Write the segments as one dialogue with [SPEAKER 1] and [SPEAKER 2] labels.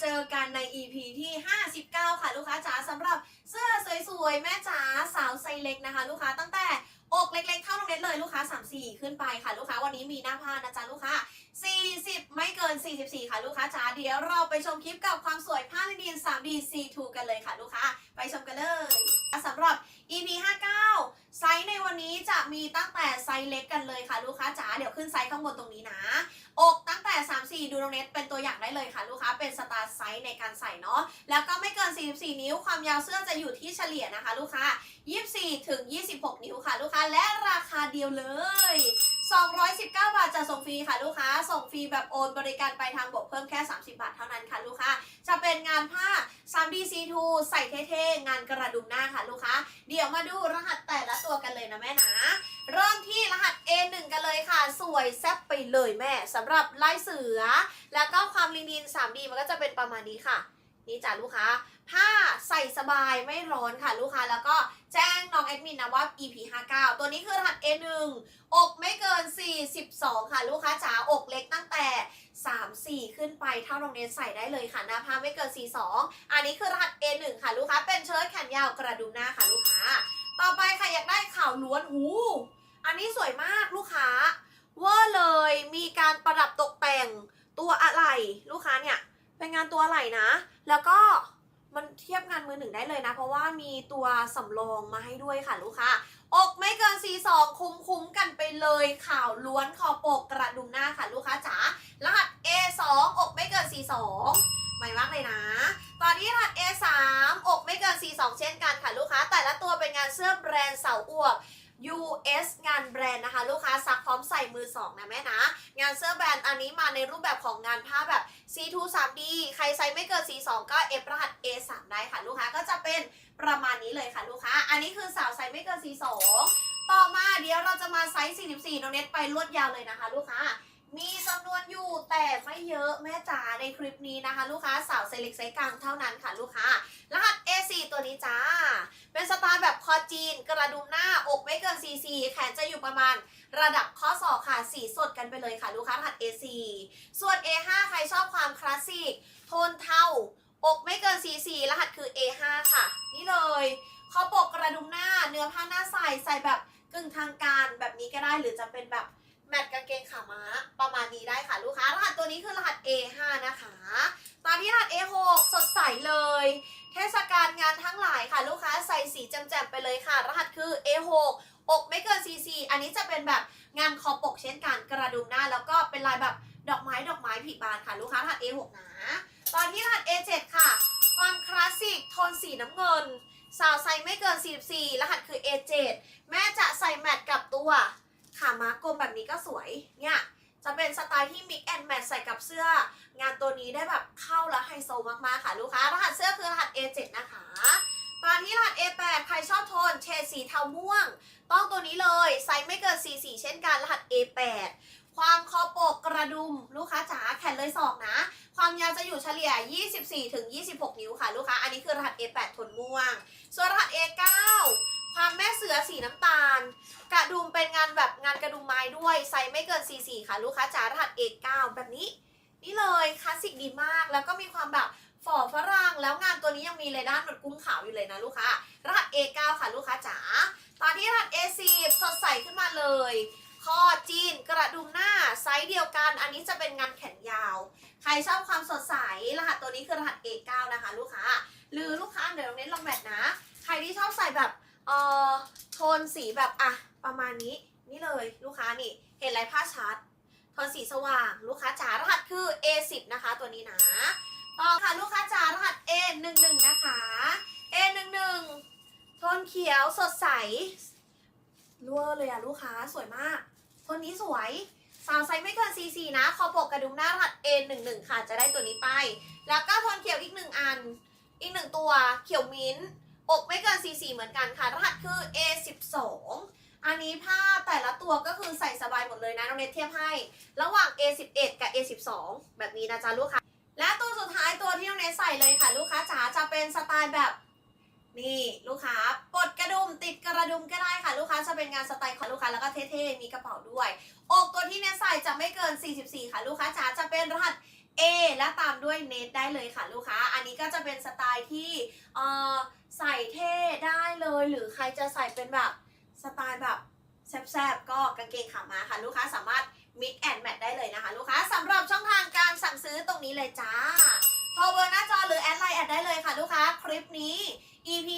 [SPEAKER 1] เจอกันใน EP ที่ 59 ค่ะ ลูกค้าจ๋าสำหรับเสื้อสวยๆ แม่จ๋าสาวไซส์เล็กนะคะ ลูกค้าตั้งแต่อกเล็กๆ เท่าน้องน็ตเลยลูกค้า 34 ขึ้นไปค่ะ ลูกค้าวันนี้มีหน้าผ้านะจ๊ะลูกค้า 40 ไม่เกิน 44 ค่ะ ลูกค้าจ๋าเดี๋ยวเราไปชมคลิปกับความสวยผ้าลินิน 3D C2 กันเลยค่ะ ลูกค้า ไปชมกันเลยสำหรับ EP 59 ไซส์ในวันนี้จะมีตั้งแต่ไซส์เล็กกันเลยค่ะลูกค้าจ๋าเดี๋ยวขึ้นไซส์ข้างบนตรงนี้นะ อกตั้งแต่ 3 4 ดูตรงเน็ตเป็นตัวอย่างได้เลยค่ะ ลูกค้าเป็นสตาร์ไซส์ในการใส่เนาะแล้วก็ไม่เกิน 44 นิ้วความยาวเสื้อจะอยู่ที่เฉลี่ยนะคะ ลูกค้า 24 ถึง 26 นิ้วค่ะ ลูกค้าและราคาเดียวเลย 219 บาทจะส่งฟรีค่ะลูกค้า ส่งฟรีแบบโอนบริการไปทางบกเพิ่มแค่ 30 บาทเท่านั้นค่ะลูกค้า จะเป็นงานผ้า 3D C2 ใส่เท่ๆงานกระดุมหน้าค่ะลูกค้า เดี๋ยวมาดูรหัส กันเลยนะแม่นะ เริ่มที่รหัส A1 กันเลยค่ะ สวยแซ่บไปเลยแม่สำหรับลายเสือ แล้วก็ความลินิน 3D มันก็จะเป็นประมาณนี้ค่ะ นี่จ้ะลูกค้า ผ้าใส่สบายไม่ร้อนค่ะลูกค้า แล้วก็แจ้งน้องแอดมินนะว่า EP 59ตัวนี้คือรหัส A1 อกไม่เกิน 42 ค่ะ ลูกค้าจ๋า อกเล็กตั้งแต่ 3 4 ขึ้นไปเท่าโรงเรียนใส่ได้เลยค่ะ หน้าผ้าไม่เกิน 42 อันนี้คือรหัส A1 ค่ะลูกค้า เป็นเชิ้ตแขนยาวกระดุมหน้าค่ะลูกค้า ต่อไปค่ะอยากได้ข่าวล้วนหูอันนี้สวยมากลูกค้าเวอร์เลยมีการประดับตกแต่งตัวอะไรลูกค้าเนี่ยเป็นงานตัวอะไรนะ แล้วก็มันเทียบงานมือหนึ่งได้เลยนะ เพราะว่ามีตัวสำรองมาให้ด้วยค่ะลูกค้าอกไม่เกิน C2 คุ้มคุ้มกันไปเลยข่าวล้วนคอปกกระดุมหน้าค่ะลูกค้าจ๋ารหัส A2 อกไม่เกิน C2 ใหม่มากเลยนะ ตอนนี้รหัส A3 อกไม่เกิน C2 เช่นกันค่ะลูกค้า แต่ละตัวเป็นงานเสื้อแบรนด์เสาอวก US งานแบรนด์นะคะ ลูกค้าซักพร้อมใส่มือสองนะแม่นะ งานเสื้อแบรนด์อันนี้มาในรูปแบบของงานผ้าแบบ C2 3D ใครไซส์ไม่เกิน C2 ก็ F รหัส A3 ได้ค่ะ ลูกค้าก็จะเป็นประมาณนี้เลยค่ะลูกค้า อันนี้คือสาวไซส์ไม่เกิน C2 ต่อมาเดี๋ยวเราจะมาไซส์ 44น้องเน็ตไปรวดยาวเลยนะคะ ลูกค้า มีจำนวนอยู่แต่ไม่เยอะแม่จ๋าในคลิปนี้นะคะ ลูกค้าสาวไซเล็กไซส์กลางเท่านั้นค่ะลูกค้ารหัส A4 ตัวนี้จ้า เป็นสไตล์แบบคอจีน กระดุมหน้าอกไม่เกิน CC แขนจะอยู่ประมาณระดับข้อศอกค่ะ สีสดกันไปเลยค่ะ ลูกค้ารหัส A4 ส่วน A5 ใครชอบความคลาสสิกโทนเทาอกไม่เกิน CC รหัสคือ A5 ค่ะ นี่เลยคอปกกระดุมหน้าเนื้อผ้าหน้าใสใส่แบบกึ่งทางการแบบนี้ก็ได้หรือจะเป็นแบบแมทกางเกงขา ประมาณนี้ได้ค่ะลูกค้ารหัสตัวนี้คือรหัส A5 นะคะตอนที่รหัส A6 สดใสเลย เทศกาลงานทั้งหลายค่ะลูกค้าใส่สีแจ่มๆไปเลยค่ะ รหัสคือ A6 อกไม่เกิน CC อันนี้จะเป็นแบบงานคอปกเช่นกันกระดุมหน้า แล้วก็เป็นลายแบบดอกไม้ดอกไม้ผีบานค่ะลูกค้ารหัส A6 นะ ตอนที่รหัส A7 ค่ะ ความคลาสสิกโทนสีน้ำเงิน สาวไซส์ไม่เกิน 44 รหัสคือ A7 แม่จะใส่แมทกับตัวขาม้ากลมแบบนี้ก็สวยเนี่ย จะเป็นสไตล์ที่ mix and match ใส่กับเสื้อ งานตัวนี้ได้แบบเข้าและไฮโซมากๆค่ะลูกค้ารหัสเสื้อคือรหัส A7 นะคะตอนที่รหัส A8 ใครชอบโทนเฉดสีเทาม่วง ต้องตัวนี้เลยไซส์ไม่เกิน44เช่นกันรหัส A8 ความคอปกกระดุมลูกค้าจ๋าแขนเลยศอกนะ ความยาวจะอยู่เฉลี่ย 24ถึง26 นิ้วค่ะ ลูกค้า อันนี้คือรหัส A8 โทนม่วง ส่วนรหัส A9 ความแม่เสือสีน้ำตาล ดุมเป็นงานแบบงานกระดุมไม้ด้วยไซส์ไม่เกิน 44 ค่ะลูกค้าจ๋ารหัส A9 แบบนี้ นี่เลยคลาสสิกดีมาก แล้วก็มีความแบบฝ่อฝรั่งแล้วงานตัวนี้ยังมีเลยด้านหนวดกุ้งขาวอยู่เลยนะลูกค้ารหัส A9 ค่ะลูกค้าจ๋าตอนที่รหัส A10 สดใสขึ้นมาเลยคอจีนกระดุมหน้าไซส์เดียวกัน อันนี้จะเป็นงานแขนยาว ใครชอบความสดใสรหัสตัวนี้คือรหัส A9 นะคะ ลูกค้า หรือลูกค้าเดี๋ยวเน้นลองแมทนะ ใครที่ชอบใส่แบบ เอ่อโทนสีแบบอะประมาณนี้นี่เลยลูกค้านี่เห็นลายผ้าชัดโทนสีสว่างลูกค้าจ๋ารหัสคือ A10 นะคะตัวนี้นะต่อค่ะลูกค้าจ๋ารหัส A11 นะคะ A11 โทนเขียวสดใสรั่วเลยอะลูกค้าสวยมากโทนนี้สวยสาวไซส์ไม่เกิน CC นะคอปกกระดุมหน้ารหัส A11 ค่ะจะได้ตัวนี้ไป แล้วก็โทนเขียวอีกหนึ่งอัน อีกหนึ่งตัวเขียวมิ้นท์ อกไม่เกิน CC เหมือนกันค่ะ รหัสคือ A12 อันนี้ผ้าแต่ละตัวก็คือใส่สบายหมดเลยนะน้องเนทเทียบให้ ระหว่าง A11 กับ A12 แบบนี้นะจ๊ะลูกค้า และตัวสุดท้ายตัวที่น้องเนทใส่เลยค่ะ ลูกค้าจ๋าจะเป็นสไตล์แบบนี่ลูกค้าปลดกระดุมติดกระดุมก็ได้ค่ะ ลูกค้าจะเป็นงานสไตล์ของลูกค้าแล้วก็เท่ๆมีกระเป๋าด้วย อกตัวที่เนทใส่จะไม่เกิน 44 ค่ะ ลูกค้าจ๋าจะเป็นรหัส A และตามด้วยเนทได้เลยค่ะลูกค้า อันนี้ก็จะเป็นสไตล์ที่ใส่เท่ได้เลย หรือใครจะใส่เป็นแบบสไตล์แบบแซบๆก็กางเกงขามาค่ะ ลูกค้าสามารถ mix and match ได้เลยนะคะ ลูกค้าสำหรับช่องทางการสั่งซื้อตรงนี้เลยจ้าโทรเบอร์หน้าจอหรือแอดไลน์แอดได้เลยค่ะ ลูกค้าคลิปนี้ EP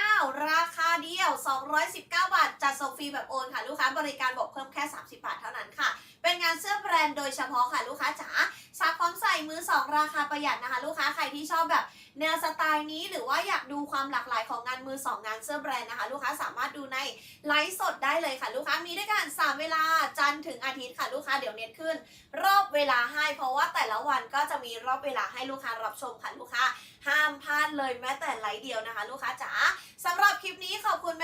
[SPEAKER 1] 59 ราคาเดียว 219 บาท จัดส่งฟรีแบบโอนค่ะ ลูกค้าบริการบอกเพิ่มแค่ 30 บาทเท่านั้นค่ะ เป็นงานเสื้อแบรนด์โดยเฉพาะค่ะ ลูกค้าจ๋าซักพร้อมใส่มือ 2 ราคาประหยัดนะคะ ลูกค้าใครที่ชอบแบบแนวสไตล์นี้หรือว่าอยากดูความหลากหลายของงานมือ 2 งานเสื้อแบรนด์นะคะ ลูกค้าสามารถดูในไลฟ์สดได้เลยค่ะ ลูกค้ามีด้วยกัน3เวลาจันทร์ถึงอาทิตย์ค่ะ ลูกค้าเดี๋ยวเน็ตขึ้น รอบเวลาให้ เพราะว่าแต่ละวันก็จะมีรอบเวลาให้ลูกค้ารับชมค่ะลูกค้าห้ามพลาดเลยแม้แต่ไลฟ์เดียวนะคะลูกค้าจ๋าสำหรับคลิปนี้ขอบคุณแม่